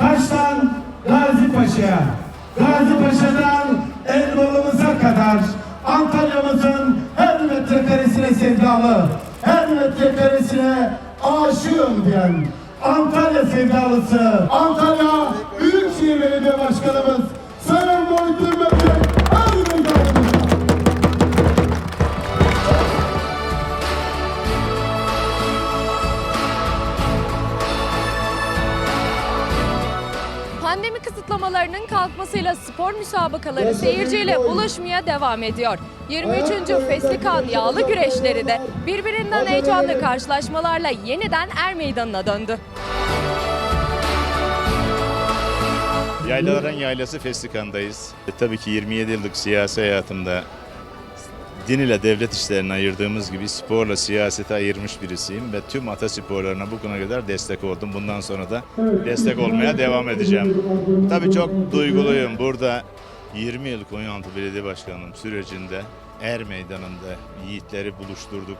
Kaş'tan Gazi Paşa'ya, Gazi Paşa'dan Elmalı'mıza kadar Antalya'mızın her metrekaresine sevdalı, her metrekaresine aşığım diyen Antalya sevdalısı, Antalya Pandemi kısıtlamalarının kalkmasıyla spor müsabakaları seyirciyle buluşmaya devam ediyor. 23. Feslikan yağlı güreşleri de birbirinden heyecanlı karşılaşmalarla yeniden er meydanına döndü. Yaylaların yaylası Festikan'dayız. E, tabii ki 27 yıllık siyasi hayatımda din ile devlet işlerini ayırdığımız gibi sporla siyasete ayırmış birisiyim ve tüm atasporlarına bugüne kadar destek oldum. Bundan sonra da destek olmaya devam edeceğim. Tabii çok duyguluyum. Burada 20 yıl Konyaaltı Belediye Başkanlığım sürecinde Er Meydanı'nda yiğitleri buluşturduk.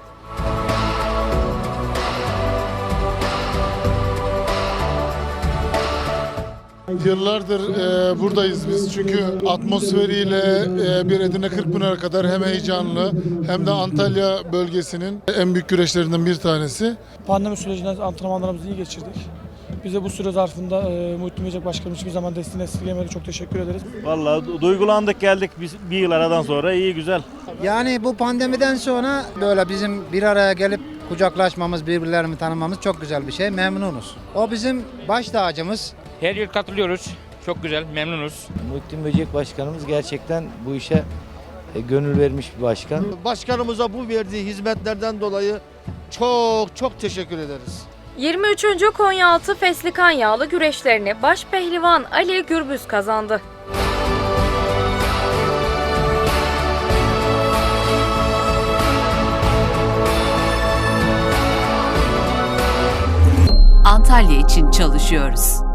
Yıllardır e, buradayız biz çünkü atmosferiyle e, bir Edirne Kırkpınar kadar hem heyecanlı hem de Antalya bölgesinin en büyük güreşlerinden bir tanesi. Pandemi sürecinde antrenmanlarımızı iyi geçirdik. Bize bu süre zarfında e, Muhittin Böcek Başkanım hiçbir zaman desteğini esirgemedi. Çok teşekkür ederiz. Vallahi du- duygulandık geldik biz bir yıl aradan sonra iyi güzel. Yani bu pandemiden sonra böyle bizim bir araya gelip kucaklaşmamız, birbirlerini tanımamız çok güzel bir şey. Memnunuz. O bizim baş tacımız. Her yıl katılıyoruz. Çok güzel, memnunuz. Muhittin Böcek Başkanımız gerçekten bu işe e, gönül vermiş bir başkan. Başkanımıza bu verdiği hizmetlerden dolayı çok çok teşekkür ederiz. 23. Konyaaltı Feslikan yağlı güreşlerini baş pehlivan Ali Gürbüz kazandı. Antalya için çalışıyoruz.